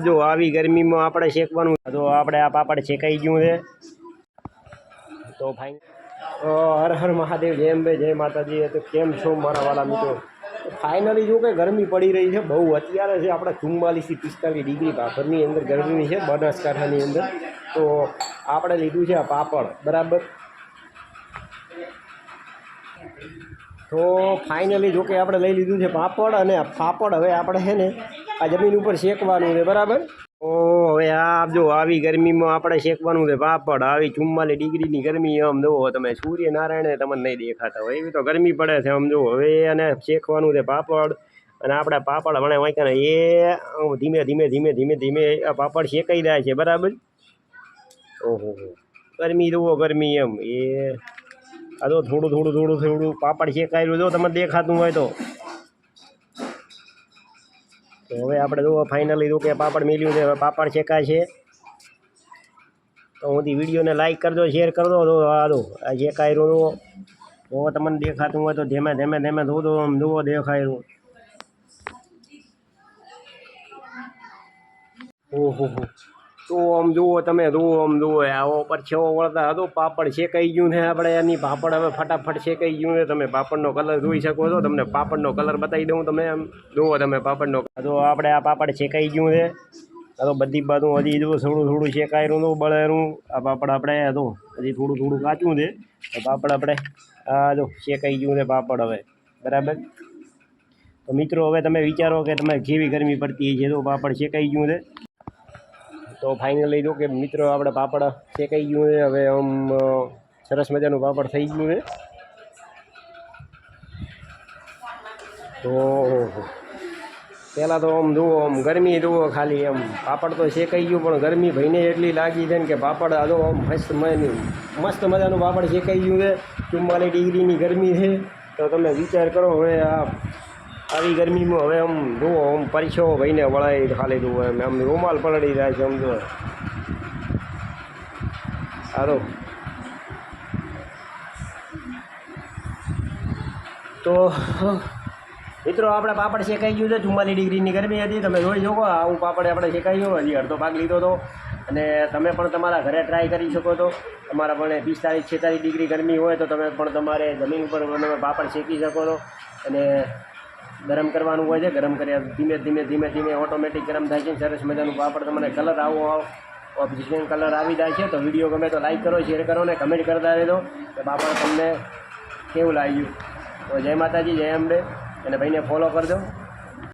જો આવી ગરમીમાં આપણે શેકવાનું તો આપણે આ પાપડ શેકાઈ ગયું છે. તો ફાઇન હર હર મહાદેવ, જય અંબે, જય માતાજી. તો કેમ છો મારા વાલા મિત્રો? ફાઇનલી જો કે ગરમી પડી રહી છે, બહુ અત્યારે છે, આપણે ચુમ્માલીસથી પિસ્તાલીસ ડિગ્રી ભાભરની અંદર ગરમી છે, બનાસકાંઠાની અંદર. તો આપણે લીધું છે આ પાપડ, બરાબર? તો ફાઇનલી જોકે આપણે લઈ લીધું છે પાપડ અને પાપડ હવે આપણે છે ને આ જમીન ઉપર શેકવાનું છે, બરાબર? ઓ, હવે આ જો આવી ગરમીમાં આપણે શેકવાનું છે પાપડ. આવી ચુમ્માલીસ ડિગ્રીની ગરમી આમ જુઓ તમે સૂર્યનારાયણે તમને નહીં દેખાતા હોય, એવી તો ગરમી પડે છે, આમ જુઓ. હવે અને શેકવાનું છે પાપડ અને આપણે પાપડ વણે વાંચ્યા ને, એ ધીમે ધીમે ધીમે ધીમે ધીમે આ પાપડ શેકાઈ જાય છે, બરાબર? ઓહો, ગરમી જુઓ, ગરમી એમ. એ આ જો થોડું થોડું થોડું થોડું પાપડ શેકાયેલું જો તમને દેખાતું હોય તો. હવે આપણે જો ફાઇનલી જો કે પાપડ મેલ્યું છે, હવે પાપડ શેકાય છે તો હુંથી વિડીયોને લાઈક કરજો શેર કરજો તો આ દો આ શેકાય જુઓ. તો તમને દેખાતું હોય તો ધીમે ધીમે ધીમે દો આમ જુઓ દેખાય રહ્યું ઓહો હો. તો આમ જુઓ, તમે જુઓ આમ જુઓ. આવો પરછેવો વળતા હતો. પાપડ શેકાઈ ગયું છે આપણે એની. પાપડ હવે ફટાફટ શેકાઈ ગયું છે. તમે પાપડનો કલર જોઈ શકો છો. તમને પાપડનો કલર બતાવી દઉં તમે આમ જુઓ તમે પાપડનો તો આપણે આ પાપડ શેકાઈ ગયું છે. તો બધી બાજુ હજી જો થોડું થોડું શેકાયેલું હતું બળેલું આ પાપડ આપણે હતું હજી થોડું થોડું કાચું છે. તો પાપડ આપણે આ જો શેકાઈ ગયું છે પાપડ હવે. બરાબર? તો મિત્રો, હવે તમે વિચારો કે તમે કેવી ગરમી પડતી છે તો પાપડ શેકાઈ ગયું છે. તો ફાઇનલી જો કે મિત્રો આપણે પાપડ શેકાઈ ગયું છે, હવે આમ સરસ મજાનું પાપડ થઈ ગયું છે. તો પહેલાં તો આમ જુઓ, આમ ગરમી જુઓ ખાલી એમ પાપડ તો શેકાઈ ગયું, પણ ગરમી ભાઈને એટલી લાગી છે ને કે પાપડ આ આમ મસ્ત મસ્ત મજાનું પાપડ શેકાઈ ગયું છે. ચુમ્માલીસ ડિગ્રીની ગરમી છે. તો તમે વિચાર કરો, હવે આ આવી ગરમીમાં હવે આમ જુઓ, આમ પરછો ભાઈને વળાય ખાલી જુઓ એમ. આમ રૂમાલ પલળી જાય છે સમજો સારું. તો મિત્રો, આપણે પાપડ શેકાઈ ગયું છે, ચુમ્માલીસ ડિગ્રીની ગરમી હતી. તમે જોઈ શકો, આવું પાપડ આપણે શેકાઈ ગયું, હજી અડધો ભાગ લીધો હતો. અને તમે પણ તમારા ઘરે ટ્રાય કરી શકો છો. તમારા પણ પિસ્તાલીસ છેતાલીસ ડિગ્રી ગરમી હોય તો તમે પણ તમારે જમીન ઉપર તમે પાપડ શેકી શકો છો. અને ગરમ કરવાનું હોય છે. ગરમ કર્યા ધીમે ધીમે ધીમે ધીમે ઓટોમેટિક ગરમ થાય છે. સરસ મજાનું પાપડ તમને કલર આવો ઓપ્શન કલર આવી જાય છે. તો વીડિયો ગમે તો લાઈક કરો શેર કરો ને કમેન્ટ કરતા રહેજો. કે પાપડ તમને કેવું લાગ્યું? તો જય માતાજી, જય અંબે. અને ભાઈને ફોલો કરજો.